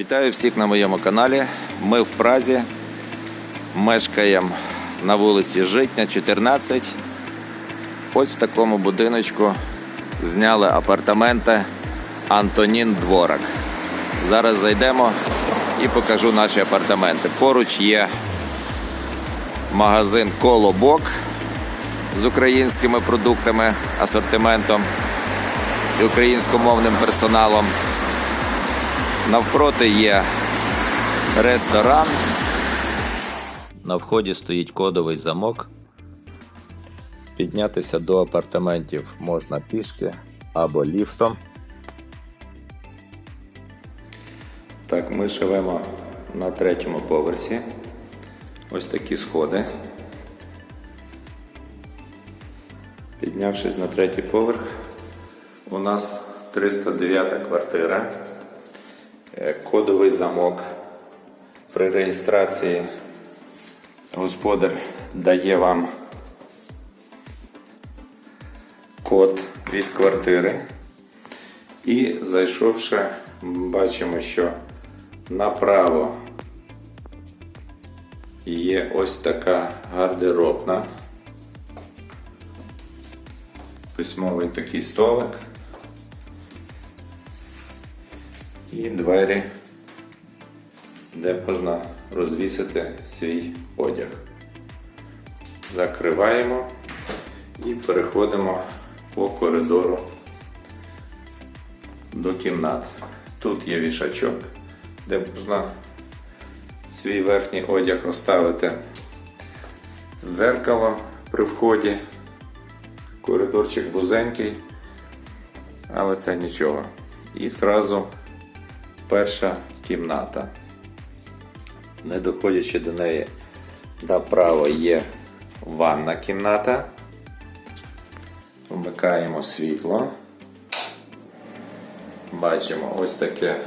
Вітаю всіх на моєму каналі. Ми в Празі. Мешкаємо на вулиці Житня, 14. Ось в такому будиночку зняли апартаменти Антонін Дворак. Зараз зайдемо і покажу наші апартаменти. Поруч є магазин Колобок з українськими продуктами, асортиментом і українськомовним персоналом. Навпроти є ресторан. На вході стоїть кодовий замок. Піднятися до апартаментів можна пішки або ліфтом. Так, ми живемо на третьому поверсі. Ось такі сходи. Піднявшись на третій поверх, у нас 309 квартира. Е, Кодовий замок. При реєстрації господар дає вам код від квартири. І зайшовши, бачимо, що направо є ось така гардеробна. Письмовий такий столик. І двері, де можна розвісити свій одяг. Закриваємо і переходимо по коридору до кімнат. Тут є вішачок, де можна свій верхній одяг оставити зеркало при вході. Коридорчик вузенький, але це нічого. І зразу перша кімната. Не доходячи до неї направо є ванна кімната. Вмикаємо світло. Бачимо ось таке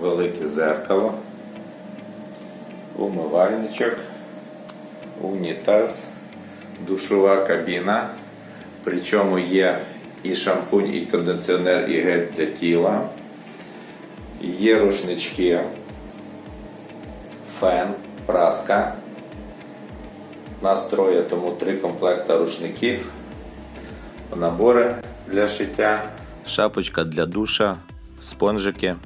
велике зеркало, умивальничок, унітаз, душова кабіна. Причому є і шампунь, і кондиціонер, і гель для тіла. Є рушнички, фен, праска. Нас троє, тому три комплекта рушників, набори для шиття, шапочка для душа, спонжики.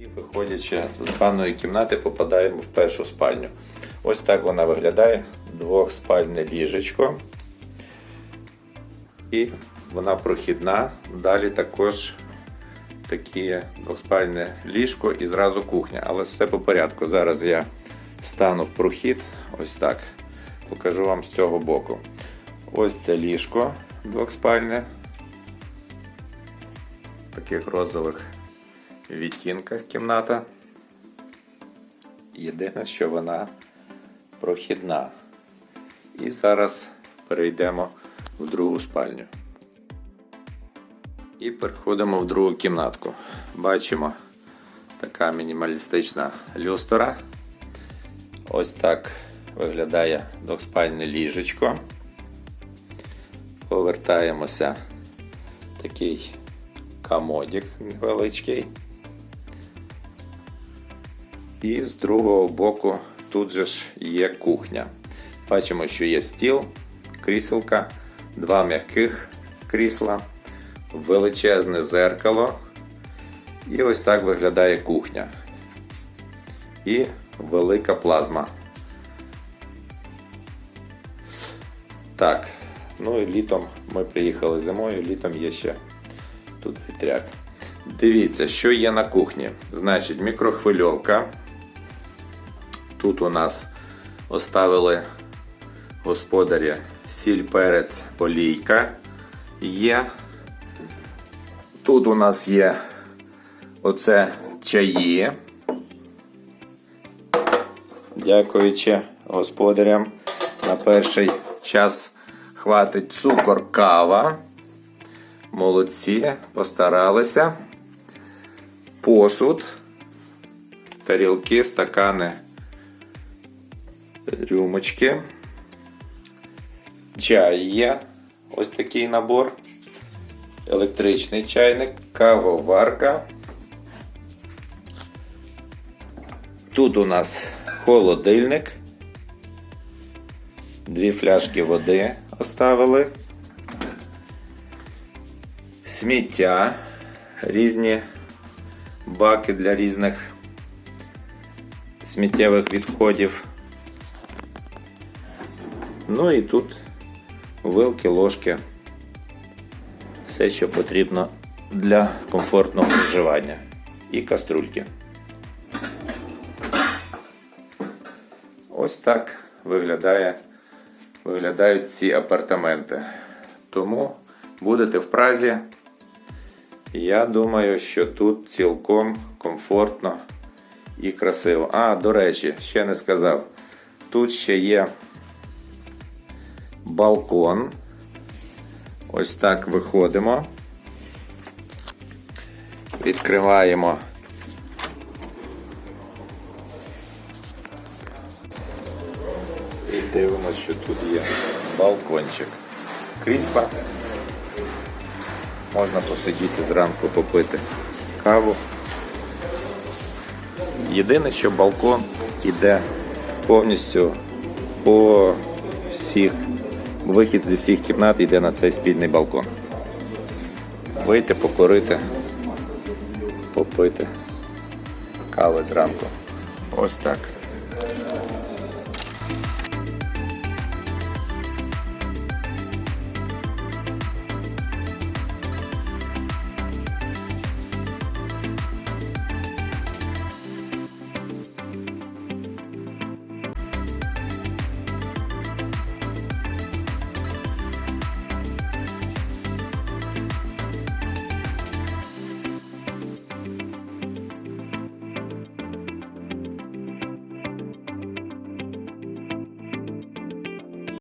І виходячи з ванної кімнати, попадаємо в першу спальню. Ось так вона виглядає. Двохспальне ліжечко. І вона прохідна. Далі також таке двоспальне ліжко і зразу кухня. Але все по порядку. Зараз я стану в прохід. Ось так. Покажу вам з цього боку. Ось це ліжко двохспальне. В таких розових відтінках кімната. Єдине, що вона прохідна. І зараз перейдемо в другу спальню. І переходимо в другу кімнатку. Бачимо така мінімалістична люстра. Ось так виглядає двохспальне ліжечко. Повертаємося такий комодик невеличкий. І з другого боку тут же ж є кухня. Бачимо, що є стіл, кріселка, два м'яких крісла, величезне зеркало. І ось так виглядає кухня. І велика плазма. Так, ну і літом ми приїхали зимою, літом є ще тут вітряк. Дивіться, що є на кухні. Значить, мікрохвильовка. Тут у нас оставили господарі сіль, перець, олійка є. Тут у нас є оце чаї. Дякуючи господарям. На перший час хватить цукор, кава. Молодці, постаралися. Посуд, тарілки, стакани, рюмочки. Чай є. Ось такий набор. Електричний чайник, кавоварка. Тут у нас холодильник. Дві фляжки води оставили. Сміття, різні баки для різних сміттєвих відходів. Ну і тут вилки, ложки. Все, що потрібно для комфортного проживання. І каструльки. Ось так виглядає, виглядають ці апартаменти. Тому будете в Празі. Я думаю, що тут цілком комфортно і красиво. А, до речі, ще не сказав. Тут ще є балкон. Ось так виходимо. Відкриваємо. І дивимося, що тут є балкончик. Крісла. Можна посидіти зранку, попити каву. Єдине, що балкон іде повністю по всіх. Вихід зі всіх кімнат йде на цей спільний балкон. Вийти, покорити, попити кави зранку. Ось так.